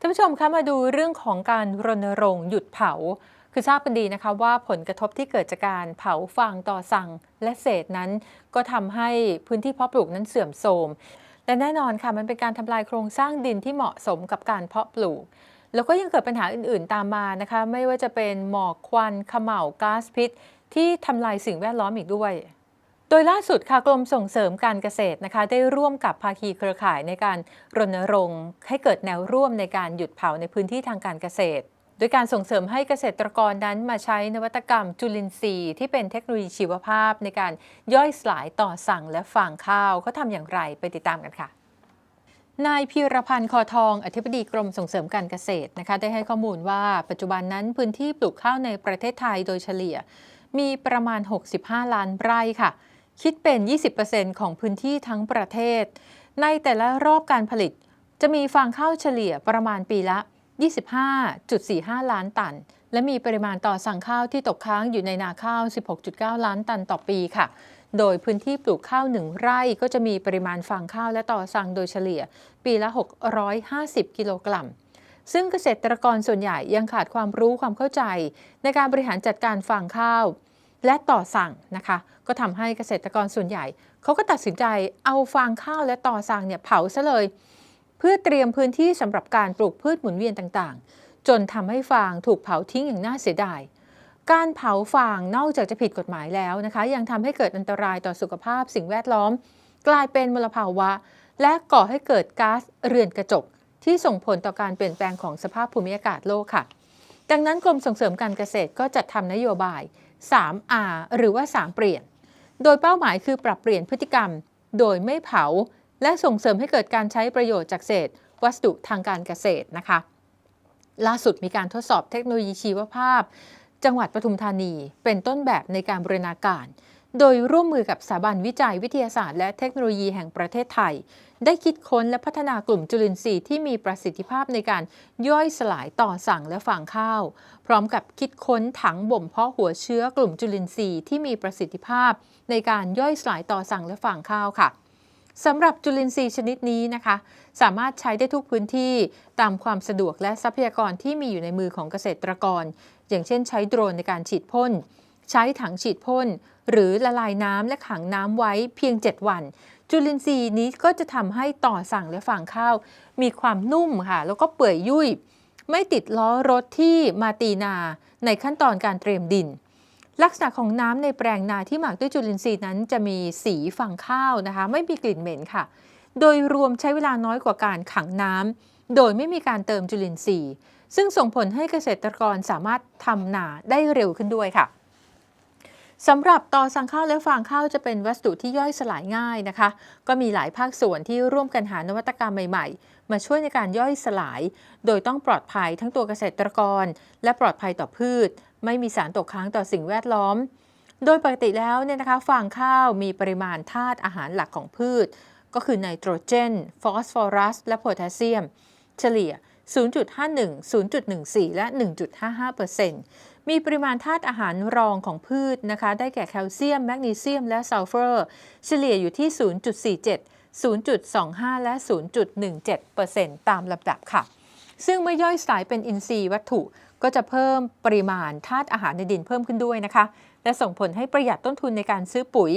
ท่านผู้ชมคะมาดูเรื่องของการรณรงค์หยุดเผา คือทราบกันดีนะคะว่าผลกระทบที่เกิดจากการเผาฟางต่อสั่งและเศษนั้น ก็ทำให้พื้นที่เพาะปลูกนั้นเสื่อมโทรมและแน่นอนค่ะมันเป็นการทำลายโครงสร้างดินที่เหมาะสมกับการเพาะปลูก แล้วก็ยังเกิดปัญหาอื่นๆตามมานะคะ ไม่ว่าจะเป็นหมอกควันขม่าวก๊าซพิษ ที่ทำลายสิ่งแวดล้อมอีกด้วย โดยล่าสุดค่ะกรมส่งเสริมการเกษตรนะคะ ได้ร่วมกับภาคีเครือข่ายในการรณรงค์ให้เกิดแนวร่วมในการหยุดเผาในพื้นที่ทางการเกษตร โดยการส่งเสริมให้เกษตรกรนั้นมาใช้นวัตกรรมจุลินทรีย์ ที่เป็นเทคโนโลยีชีวภาพในการย่อยสลายต่อสั่งและฟางข้าวเขาทำอย่างไรไปติดตามกันค่ะนายพีรพันธ์คอทอง อธิบดีกรมส่งเสริมการเกษตรนะคะ ได้ให้ข้อมูลว่าปัจจุบันนั้นพื้นที่ปลูกข้าวในประเทศไทยโดยเฉลี่ย มีประมาณ 65 ล้านไร่ค่ะ คิดเป็น 20%ของพื้นที่ทั้งประเทศ ในแต่ละรอบการผลิต จะมีฟางข้าวเฉลี่ยประมาณปีละ 25.45 ล้านตัน และมีปริมาณต่อสั่งข้าวที่ตกค้างอยู่ในนาข้าว 16.9 ล้านตันต่อปีค่ะ โดยพื้นที่ปลูกข้าวหนึ่งไร่ก็จะมีปริมาณฟางข้าวและต่อสั่งโดยเฉลี่ย ปีละ 650 กิโลกรัมซึ่งเกษตรกรส่วนใหญ่ยังขาดความรู้ความเข้าใจ ในการบริหารจัดการฟางข้าว และต่อสั่งนะคะ ก็ทำให้เกษตรกรส่วนใหญ่ เขาก็ตัดสินใจเอาฟางข้าวและต่อสั่งเนี่ยเผาซะเลย เพื่อเตรียมพื้นที่สำหรับการปลูกพืชหมุนเวียนต่างๆ จนทำให้ฟางถูกเผาทิ้งอย่างน่าเสียดาย การเผาฟางนอกจากจะผิดกฎหมายแล้วนะคะ ยังทำให้เกิดอันตรายต่อสุขภาพสิ่งแวดล้อม กลายเป็นมลภาวะ และก่อให้เกิดก๊าซเรือนกระจก ที่ส่งผลต่อการเปลี่ยนแปลงของสภาพภูมิอากาศโลกค่ะ ดังนั้นกรมส่งเสริมการเกษตรก็จัดทำนโยบาย 3R หรือว่า 3 เปลี่ยน โดยเป้าหมายคือปรับเปลี่ยนพฤติกรรม โดยไม่เผา และส่งเสริมให้เกิดการใช้ประโยชน์จากเศษ วัสดุทางการเกษตรนะคะ ล่าสุดมีการทดสอบเทคโนโลยีชีวภาพ จังหวัดปทุมธานี เป็นต้นแบบในการบริณาการ โดยร่วมมือกับสถาบันวิจัยวิทยาศาสตร์และเทคโนโลยีแห่งประเทศไทย ได้คิดค้นและพัฒนากลุ่มจุลินทรีย์ที่มีประสิทธิภาพในการย่อยสลายต่อสั่งและฟางข้าว พร้อมกับคิดค้นถังบ่มเพาะหัวเชื้อกลุ่มจุลินทรีย์ที่มีประสิทธิภาพ ในการย่อยสลายต่อสั่งและฟางข้าวค่ะสำหรับจุลินทรีย์ชนิดนี้นะคะ สามารถใช้ได้ทุกพื้นที่ตามความสะดวกและทรัพยากรที่มีอยู่ในมือของเกษตรกร อย่างเช่น ใช้โดรนในการฉีดพ่น ใช้ถังฉีดพ่น หรือละลายน้ำและขังน้ำไว้เพียง 7 วัน จุลินทรีย์นี้ก็จะทำให้ต่อสั่งและฟางข้าว มีความนุ่มค่ะ แล้วก็เปื่อยยุ่ย ไม่ติดล้อรถที่มาตีนาในขั้นตอนการเตรียมดิน ลักษณะของน้ำในแปลงนาที่หมักด้วยจุลินทรีย์นั้นจะมีสีฟางข้าวนะคะ ไม่มีกลิ่นเหม็นค่ะ โดยรวมใช้เวลาน้อยกว่าการขังน้ำโดยไม่มีการเติมจุลินทรีย์ซึ่งส่งผลให้เกษตรกรสามารถทำนาได้เร็วขึ้นด้วยค่ะ สำหรับต่อสังข้าวและฟางข้าวจะเป็นวัสดุที่ย่อยสลายง่ายนะคะ ก็มีหลายภาคส่วนที่ร่วมกันหานวัตกรรมใหม่ ๆ มาช่วยในการย่อยสลาย โดยต้องปลอดภัยทั้งตัวเกษตรกร และปลอดภัยต่อพืช ไม่มีสารตกค้างต่อสิ่งแวดล้อม โดยปกติแล้วเนี่ยนะคะฟางข้าวมีปริมาณธาตุอาหารหลักของพืช ก็คือไนโตรเจน ฟอสฟอรัส และโพแทสเซียม เฉลี่ย 0.51 0.14 และ 1.55% มีปริมาณธาตุอาหารรองของพืชนะคะ ได้แก่แคลเซียม แมกนีเซียม และซัลเฟอร์ เฉลี่ยอยู่ที่ 0.47 0.25 และ 0.17%ตามลำดับค่ะ ซึ่งเมื่อย่อยสลายเป็นอินทรีย์วัตถุก็จะเพิ่มปริมาณธาตุอาหารในดินเพิ่มขึ้นด้วยนะคะ และส่งผลให้ประหยัดต้นทุนในการซื้อปุ๋ย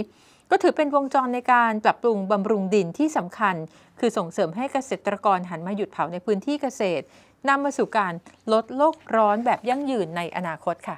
ก็ถือเป็นวงจรในการปรับปรุงบำรุงดินที่สำคัญ คือส่งเสริมให้เกษตรกรหันมาหยุดเผาในพื้นที่เกษตร นำมาสู่การลดโลกร้อนแบบยั่งยืนในอนาคตค่ะ